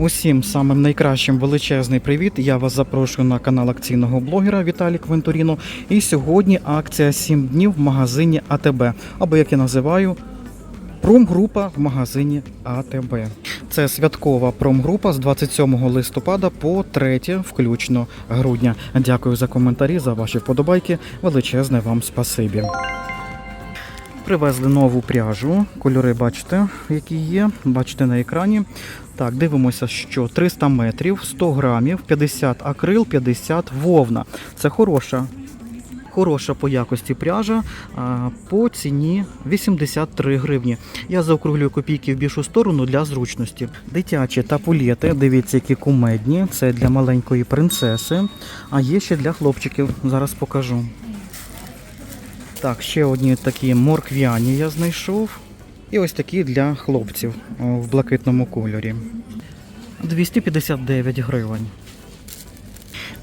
Усім самим найкращим величезний привіт. Я вас запрошую на канал акційного блогера Віталій Квентуріно. І сьогодні акція 7 днів в магазині АТБ, або як я називаю. Промгрупа в магазині АТБ. Це святкова промгрупа з 27 листопада по 3 включно грудня. Дякую за коментарі, за ваші вподобайки. Величезне вам спасибі. Привезли нову пряжу. Кольори бачите, які є. Бачите на екрані. Так, дивимося, що 300 метрів, 100 грамів, 50 акрил, 50 вовна. Це хороша. Хороша по якості пряжа по ціні 83 гривні. Я заокруглюю копійки в більшу сторону для зручності. Дитячі тапулети, дивіться, які кумедні. Це для маленької принцеси, а є ще для хлопчиків. Зараз покажу. Так, ще одні такі морквяні я знайшов. І ось такі для хлопців в блакитному кольорі. 259 гривень.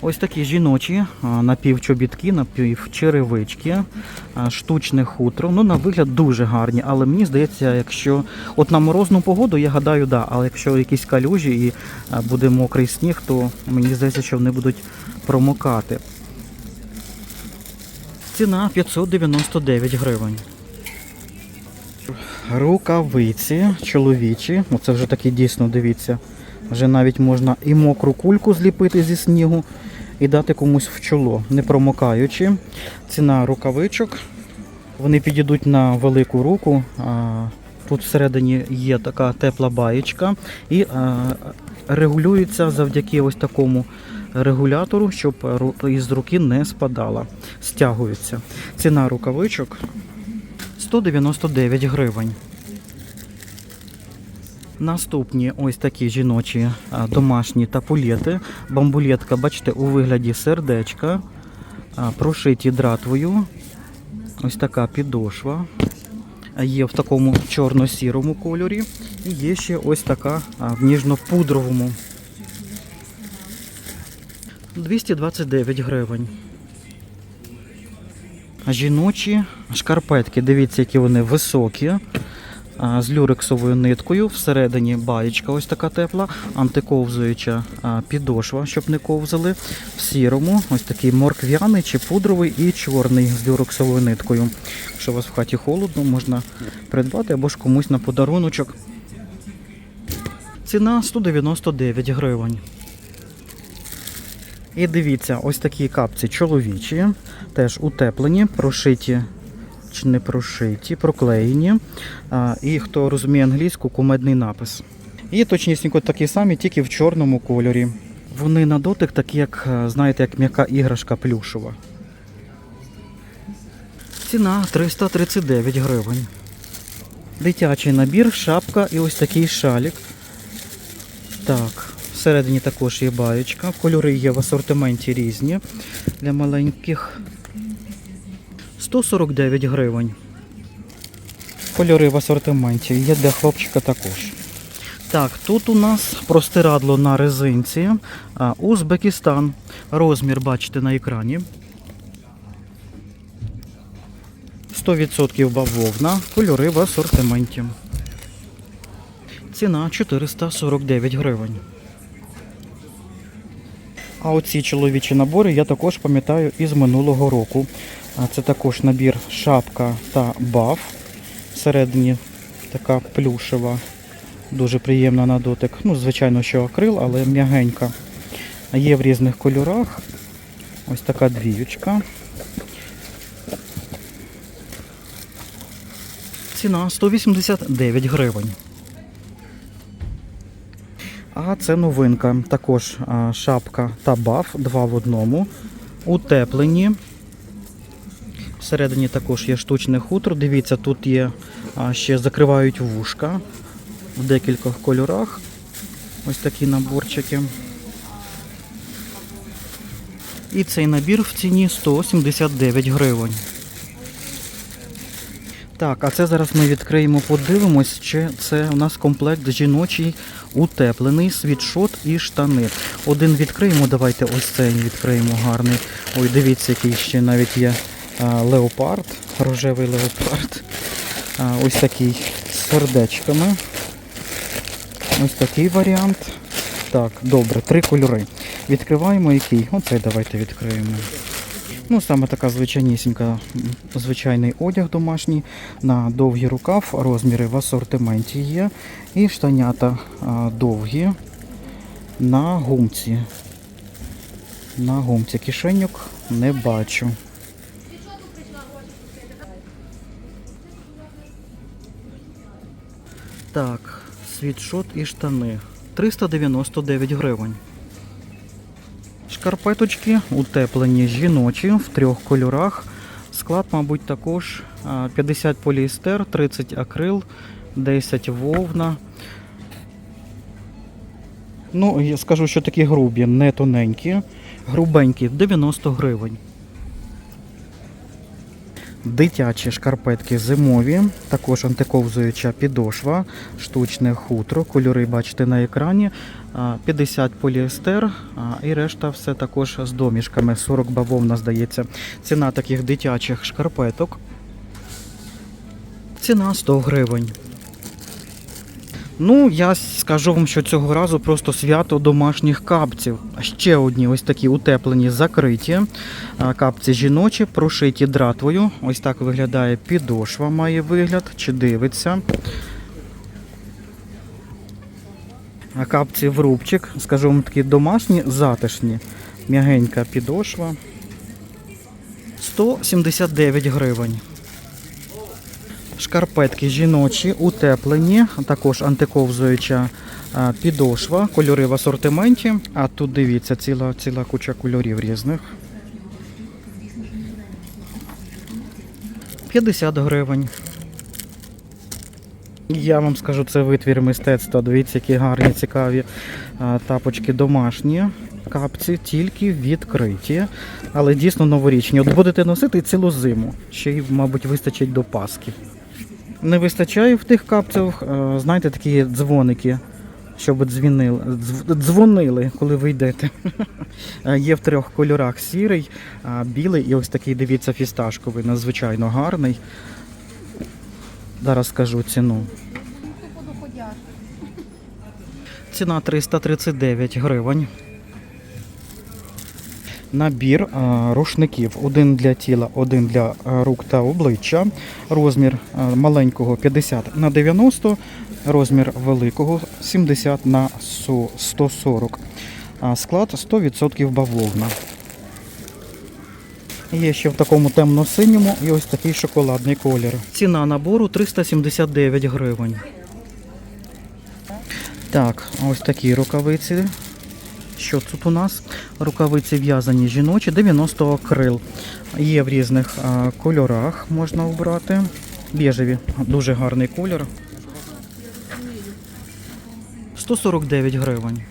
Ось такі жіночі напівчобітки, напівчеревички, штучне хутро. Ну, на вигляд дуже гарні, але мені здається, якщо от на морозну погоду, я гадаю, да, але якщо якісь калюжі і буде мокрий сніг, то мені здається, що вони будуть промокати. Ціна 599 гривень. Рукавиці чоловічі. Оце вже такі дійсно, дивіться. Вже навіть можна і мокру кульку зліпити зі снігу і дати комусь в чоло, не промокаючи. Ціна рукавичок. Вони підійдуть на велику руку. Тут всередині є така тепла баєчка і регулюється завдяки ось такому регулятору, щоб із руки не спадала. Стягується. Ціна рукавичок 199 гривень. Наступні ось такі жіночі домашні тапулети. Бамбулетка, бачите, у вигляді сердечка, прошиті дратвою. Ось така підошва. Є в такому чорно-сірому кольорі. І є ще ось така в ніжно-пудровому. 229 гривень. Жіночі шкарпетки, дивіться, які вони високі, з люрексовою ниткою. Всередині баєчка ось така тепла, антиковзуюча підошва, щоб не ковзали. В сірому, ось такий морквяний чи пудровий і чорний з люрексовою ниткою. Якщо у вас в хаті холодно, можна придбати або ж комусь на подаруночок. Ціна 199 гривень. І дивіться, ось такі капці чоловічі, теж утеплені, прошиті чи не прошиті, проклеєні. І хто розуміє англійську, кумедний напис. І точнісінько такі самі, тільки в чорному кольорі. Вони на дотик такі, як, е, знаєте, як м'яка іграшка плюшова. Ціна 339 гривень. Дитячий набір, шапка і ось такий шалік. Так, всередині також є баєчка. Кольори є в асортименті різні для маленьких. 149 гривень. Кольори в асортименті. Є для хлопчика також. Так, тут у нас простирадло на резинці. Узбекистан. Розмір бачите на екрані. 100% бавовна. Кольори в асортименті. Ціна 449 гривень. А оці чоловічі набори я також пам'ятаю із минулого року. Це також набір шапка та баф. Всередині така плюшева, дуже приємна на дотик. Ну, звичайно, що акрил, але м'ягенька. Є в різних кольорах. Ось така двіючка. Ціна 189 гривень. А це новинка. Також шапка та баф, два в одному. Утеплені. Всередині також є штучне хутро. Дивіться, тут є ще закривають вушка в декількох кольорах. Ось такі наборчики. І цей набір в ціні 179 гривень. Так, а це зараз ми відкриємо, подивимось, чи це у нас комплект жіночий утеплений, світшот і штани. Один відкриємо, давайте ось цей відкриємо гарний. Ой, дивіться, який ще навіть є а, леопард, рожевий леопард. А, ось такий з сердечками. Ось такий варіант. Так, добре, три кольори. Відкриваємо який? Оцей давайте відкриємо. Ну, саме така звичайнісінька, звичайний одяг домашній на довгий рукав, розміри в асортименті є. І штанята довгі на гумці. На гумці кишеньок не бачу. Так, світшот і штани. 399 гривень. Шкарпеточки утеплені жіночі в трьох кольорах. Склад, мабуть, також 50 поліестер, 30 акрил, 10 вовна. Ну, я скажу, що такі грубі, не тоненькі. Грубенькі 90 гривень. Дитячі шкарпетки зимові, також антиковзуюча підошва, штучне хутро, кольори бачите на екрані. 50 поліестер і решта все також з домішками. 40 бавовна, здається. Ціна таких дитячих шкарпеток. Ціна 100 гривень. Ну, я скажу вам, що цього разу просто свято домашніх капців. Ще одні ось такі утеплені, закриті. Капці жіночі, прошиті дратвою. Ось так виглядає підошва, має вигляд, чи дивиться. Капці в рубчик, скажу вам такі домашні, затишні. М'ягенька підошва. 179 гривень. Шкарпетки жіночі, утеплені, також антиковзуюча підошва, кольори в асортименті. А тут дивіться, ціла, ціла куча кольорів різних. 50 гривень. Я вам скажу, це витвір мистецтва. Дивіться, які гарні, цікаві тапочки домашні. Капці тільки відкриті, але дійсно новорічні. От будете носити цілу зиму. Ще й, мабуть, вистачить до Пасхи. Не вистачає в тих капцях, е, знаєте, такі дзвоники, щоб дзвінили, дзвонили, коли ви йдете. Е, Є в трьох кольорах сірий, білий і ось такий, дивіться, фісташковий, надзвичайно гарний. Зараз скажу ціну. Ціна 339 гривень. Набір а, рушників. Один для тіла, один для рук та обличчя. Розмір а, маленького 50 на 90, розмір великого 70 на 140. А склад 100% бавовна. Є ще в такому темно-синьому і ось такий шоколадний колір. Ціна набору 379 гривень. Так, ось такі рукавиці. Що тут у нас? Рукавиці в'язані жіночі, 90 акрил. Є в різних кольорах, можна обрати. Біжеві, дуже гарний колір. 149 гривень.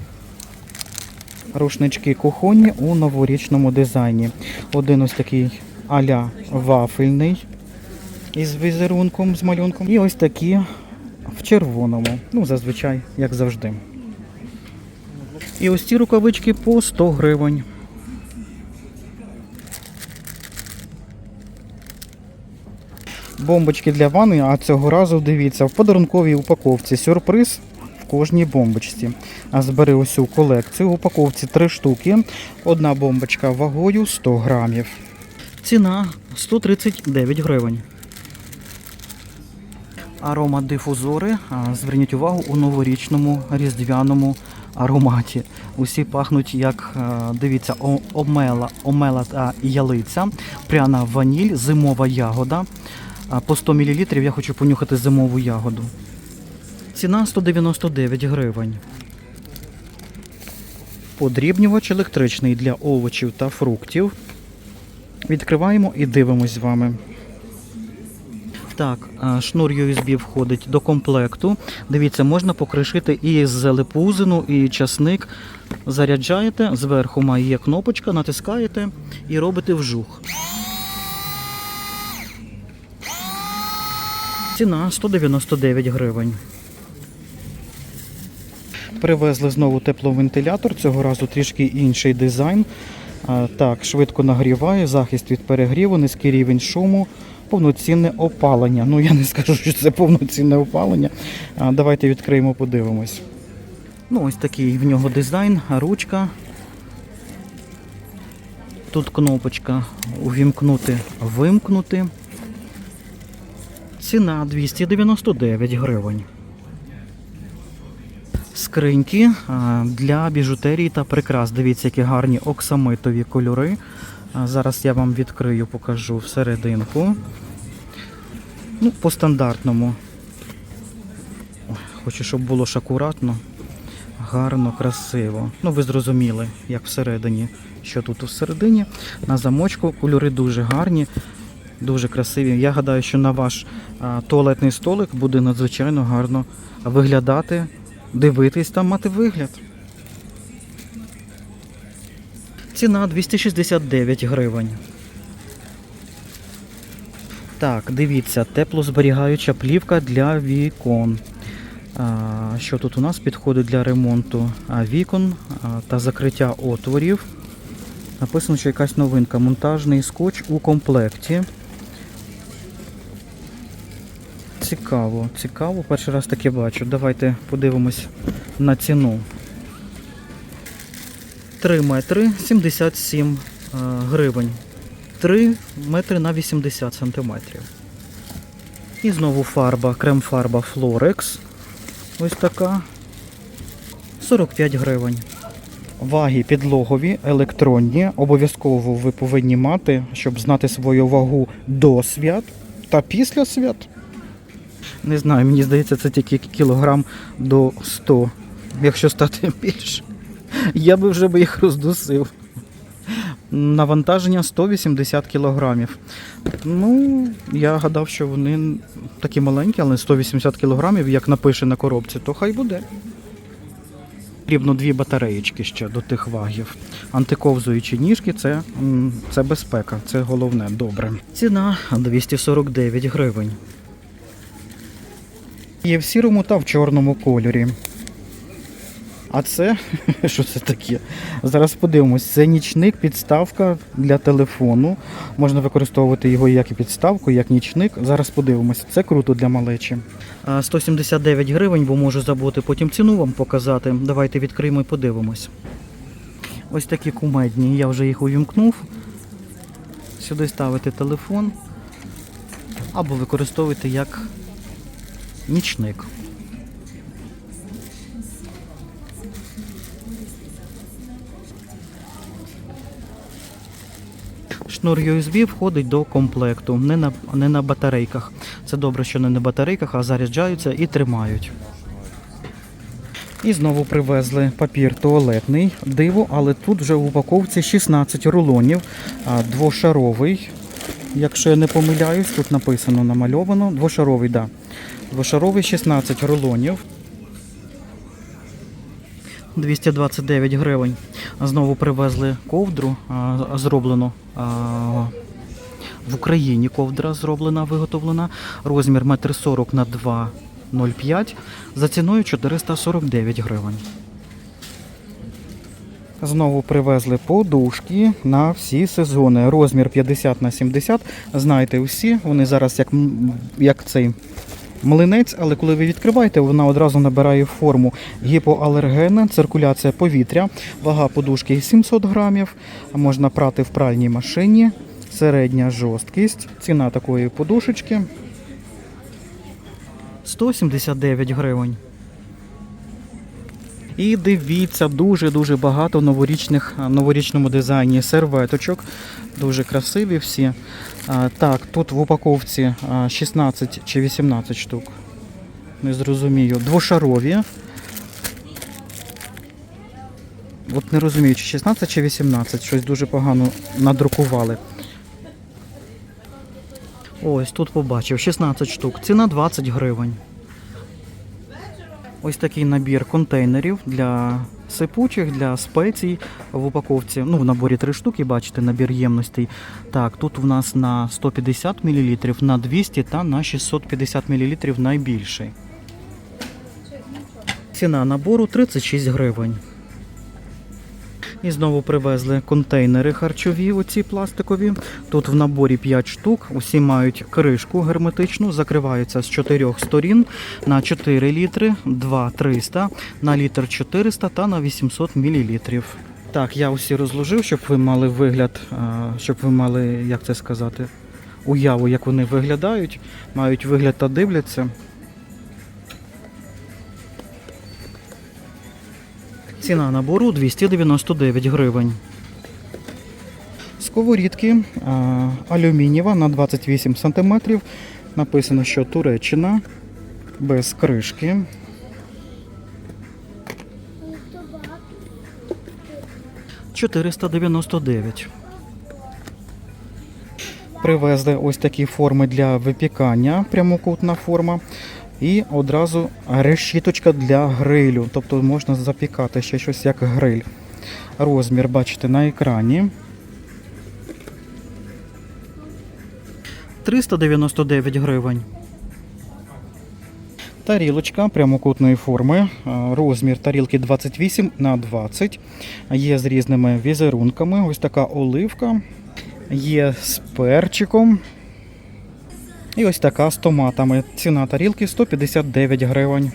Рушнички кухонні у новорічному дизайні. Один ось такий аля вафельний із візерунком, з малюнком. І ось такі в червоному. Ну, зазвичай, як завжди. І ось ці рукавички по 100 гривень. Бомбочки для ванни, а цього разу дивіться, в подарунковій упаковці сюрприз в кожній бомбочці. А збери цю колекцію. В упаковці 3 штуки. Одна бомбочка вагою 100 грамів. Ціна 139 гривень. Аромадифузори. а, Зверніть увагу у новорічному різдвяному ароматі. Усі пахнуть як, е, дивіться, омела, омела та ялиця, пряна ваніль, зимова ягода. По 100 мл я хочу понюхати зимову ягоду. Ціна 199 гривень. Подрібнювач електричний для овочів та фруктів. Відкриваємо і дивимось з вами. Так, шнур USB входить до комплекту. Дивіться, можна покришити і зелепузину, і часник. Заряджаєте, зверху має є кнопочка, натискаєте і робите вжух. Ціна 199 гривень. Привезли знову тепловентилятор, цього разу трішки інший дизайн. Так, швидко нагріває, захист від перегріву, низький рівень шуму, повноцінне опалення. Ну, я не скажу, що це повноцінне опалення. Давайте відкриємо, подивимось. Ну, ось такий в нього дизайн, ручка. Тут кнопочка увімкнути, вимкнути. Ціна 299 гривень. Скриньки для біжутерії та прикрас. Дивіться, які гарні оксамитові кольори. Зараз я вам відкрию, покажу всерединку. Ну, по стандартному. Хочу, щоб було ж акуратно, гарно, красиво. Ну, ви зрозуміли, як всередині, що тут всередині. На замочку кольори дуже гарні, дуже красиві. Я гадаю, що на ваш туалетний столик буде надзвичайно гарно виглядати, дивитись та мати вигляд. Ціна 269 гривень. Так, дивіться, теплозберігаюча плівка для вікон. Що тут у нас підходить для ремонту а, вікон та закриття отворів. Написано, що якась новинка. Монтажний скотч у комплекті. Цікаво, цікаво. Перший раз таке бачу. Давайте подивимось на ціну. 3 метри 77 гривень. 3 метри на 80 сантиметрів. І знову фарба, крем-фарба Florex. Ось така. 45 гривень. Ваги підлогові, електронні. Обов'язково ви повинні мати, щоб знати свою вагу до свят та після свят. Не знаю, мені здається, це тільки кілограм до 100. Якщо стати більше, я би вже би їх роздусив. Навантаження 180 кілограмів. Ну, я гадав, що вони такі маленькі, але 180 кілограмів, як напише на коробці, то хай буде. Потрібно дві батареєчки ще до тих вагів. Антиковзуючі ніжки це, це безпека, це головне, добре. Ціна 249 гривень. Є в сірому та в чорному кольорі. А це що це таке? Зараз подивимось. Це нічник, підставка для телефону. Можна використовувати його як і підставку, як нічник. Зараз подивимось. Це круто для малечі. 179 гривень, бо можу забути потім ціну вам показати. Давайте відкриємо і подивимось. Ось такі кумедні. Я вже їх увімкнув. Сюди ставити телефон або використовувати як нічник. Шнур USB входить до комплекту, не на, не на батарейках. Це добре, що не на батарейках, а заряджаються і тримають. І знову привезли папір туалетний, диво, але тут вже в упаковці 16 рулонів, двошаровий. Якщо я не помиляюсь, тут написано намальовано. Двошаровий. Да. Двошаровий 16 рулонів. 229 гривень. Знову привезли ковдру, зроблену в Україні. Ковдра зроблена, виготовлена. Розмір 1,40 на 2,05 за ціною 449 гривень. Знову привезли подушки на всі сезони. Розмір 50 на 70. Знаєте всі, вони зараз як, як цей млинець, але коли ви відкриваєте, вона одразу набирає форму гіпоалергенна, циркуляція повітря, вага подушки 700 грамів, можна прати в пральній машині, середня жорсткість, ціна такої подушечки 179 гривень. І дивіться, дуже-дуже багато новорічних новорічному дизайні серветочок. Дуже красиві всі. Так, тут в упаковці 16 чи 18 штук. Не зрозумію. Двошарові. От не розумію, чи 16 чи 18. Щось дуже погано надрукували. Ось тут побачив 16 штук. Ціна 20 гривень. Ось такий набір контейнерів для сипучих, для спецій в упаковці. Ну, в наборі три штуки, бачите, набір ємностей. Так, тут в нас на 150 мл, на 200 та на 650 мл найбільший. Ціна набору 36 гривень. І знову привезли контейнери харчові, оці пластикові. Тут в наборі 5 штук. Усі мають кришку герметичну, закриваються з чотирьох сторін на 4 літри, 2 300, на літр 400 та на 800 мл. Так, я усі розложив, щоб ви мали вигляд, щоб ви мали, як це сказати, уяву, як вони виглядають, мають вигляд та дивляться. Ціна набору 299 гривень. Сковорідки алюмінієва на 28 см. Написано, що Туреччина без кришки. – 499. Привезли ось такі форми для випікання, прямокутна форма. І одразу решіточка для грилю. Тобто можна запікати ще щось як гриль. Розмір бачите на екрані. 399 гривень. Тарілочка прямокутної форми. Розмір тарілки 28 на 20. Є з різними візерунками. Ось така оливка. Є з перчиком. І ось така з томатами. Ціна тарілки 159 гривень.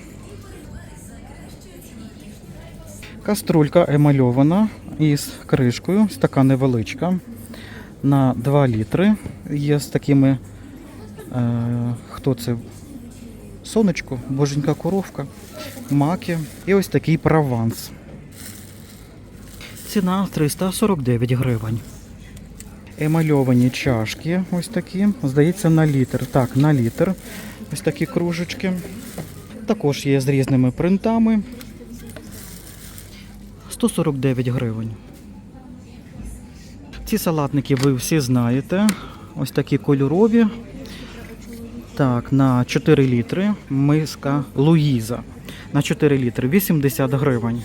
Каструлька емальована із кришкою, така невеличка. На 2 літри. Є з такими. Е, хто це? Сонечко, боженька коровка, маки і ось такий прованс. Ціна 349 гривень. Емальовані чашки, ось такі. Здається, на літр. Так, на літр. Ось такі кружечки. Також є з різними принтами. 149 гривень. Ці салатники ви всі знаєте. Ось такі кольорові. Так, на 4 літри миска Луїза. На 4 літри 80 гривень.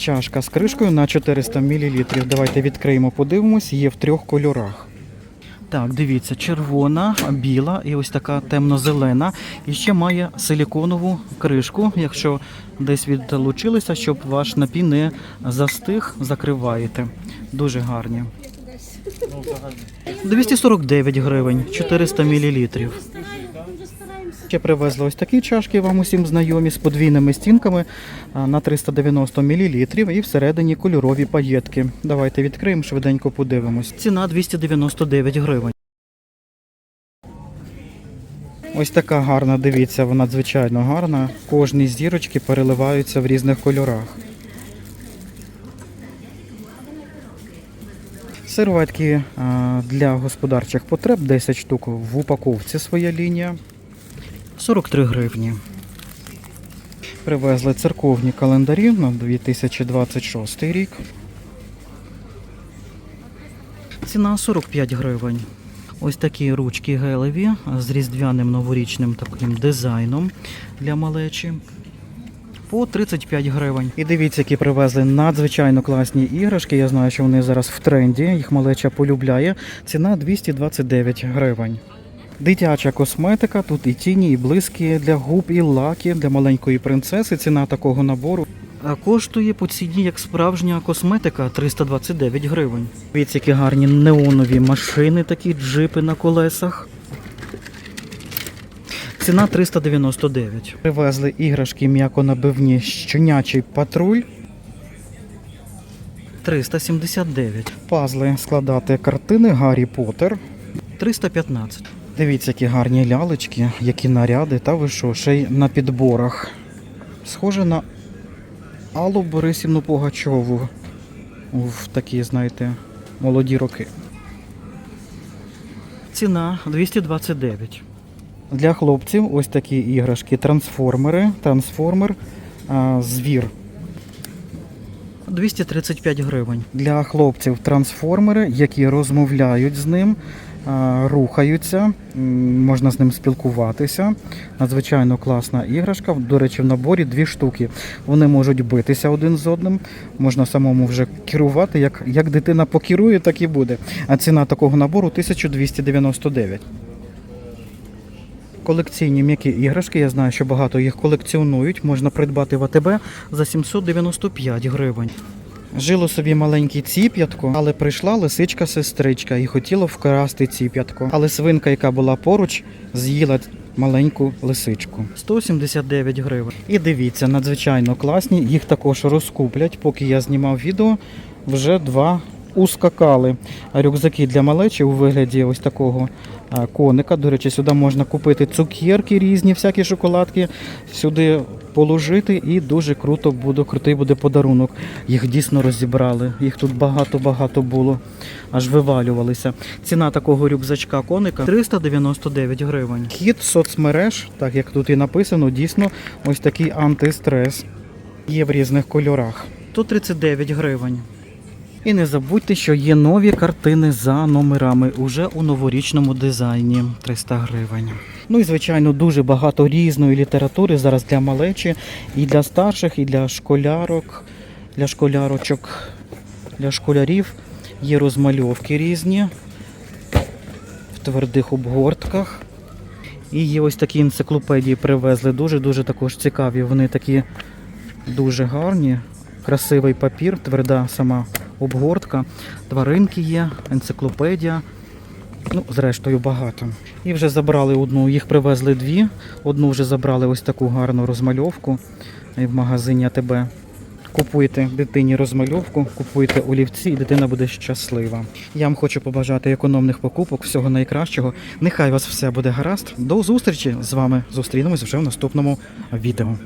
Чашка з кришкою на 400 мл. Давайте відкриємо, подивимось, є в трьох кольорах. Так, дивіться, червона, біла і ось така темно-зелена. І ще має силіконову кришку. Якщо десь відлучилися, щоб ваш напій не застиг, закриваєте. Дуже гарні. 249 гривень, 400 мл. Ще привезли ось такі чашки, вам усім знайомі, з подвійними стінками на 390 мл і всередині кольорові паєтки. Давайте відкриємо, швиденько подивимось. Ціна 299 гривень. Ось така гарна, дивіться, вона надзвичайно гарна. Кожні зірочки переливаються в різних кольорах. Серветки для господарчих потреб 10 штук в упаковці своя лінія. 43 гривні. Привезли церковні календарі на 2026 рік. Ціна 45 гривень. Ось такі ручки гелеві з різдвяним новорічним таким дизайном для малечі. По 35 гривень. І дивіться, які привезли надзвичайно класні іграшки. Я знаю, що вони зараз в тренді, їх малеча полюбляє. Ціна 229 гривень. Дитяча косметика, тут і тіні, і блиски для губ, і лаки для маленької принцеси. Ціна такого набору коштує по ціні як справжня косметика 329 гривень. Дивіться, які гарні неонові машини, такі джипи на колесах. Ціна 399. Привезли іграшки м'яко-набивні щенячий патруль. 379. Пазли складати картини Гаррі Поттер. 315. Дивіться, які гарні лялечки, які наряди, та ви що, ще й на підборах. Схоже на Аллу Борисівну Пугачову в такі, знаєте, молоді роки. Ціна 229. Для хлопців ось такі іграшки. Трансформери. Трансформер. А, звір. 235 гривень. Для хлопців трансформери, які розмовляють з ним, рухаються, можна з ним спілкуватися. Надзвичайно класна іграшка. До речі, в наборі дві штуки. Вони можуть битися один з одним. Можна самому вже керувати. Як, як дитина покерує, так і буде. А ціна такого набору 1299. колекційні м'які іграшки. Я знаю, що багато їх колекціонують. Можна придбати в АТБ за 795 гривень. Жило собі маленьке ціп'ятко, але прийшла лисичка-сестричка і хотіла вкрасти ціп'ятко. Але свинка, яка була поруч, з'їла маленьку лисичку. 179 гривень. І дивіться, надзвичайно класні. Їх також розкуплять. Поки я знімав відео, вже два ускакали. Рюкзаки для малечі у вигляді ось такого коника. До речі, сюди можна купити цукерки різні, всякі шоколадки. Сюди положити і дуже круто буде, крутий буде подарунок. Їх дійсно розібрали. Їх тут багато-багато було. Аж вивалювалися. Ціна такого рюкзачка коника 399 гривень. Хід соцмереж, так як тут і написано, дійсно ось такий антистрес. Є в різних кольорах. 139 гривень. І не забудьте, що є нові картини за номерами уже у новорічному дизайні 300 гривень. Ну і звичайно дуже багато різної літератури зараз для малечі, і для старших, і для школярок, для школярочок, для школярів. Є розмальовки різні в твердих обгортках. І є ось такі енциклопедії привезли. Дуже-дуже також цікаві. Вони такі дуже гарні. Красивий папір, тверда сама обгортка. Тваринки є, енциклопедія. Ну, зрештою, багато. І вже забрали одну, їх привезли дві. Одну вже забрали ось таку гарну розмальовку в магазині АТБ. Купуйте дитині розмальовку, купуйте олівці, і дитина буде щаслива. Я вам хочу побажати економних покупок, всього найкращого. Нехай вас все буде гаразд. До зустрічі з вами. Зустрінемось вже в наступному відео.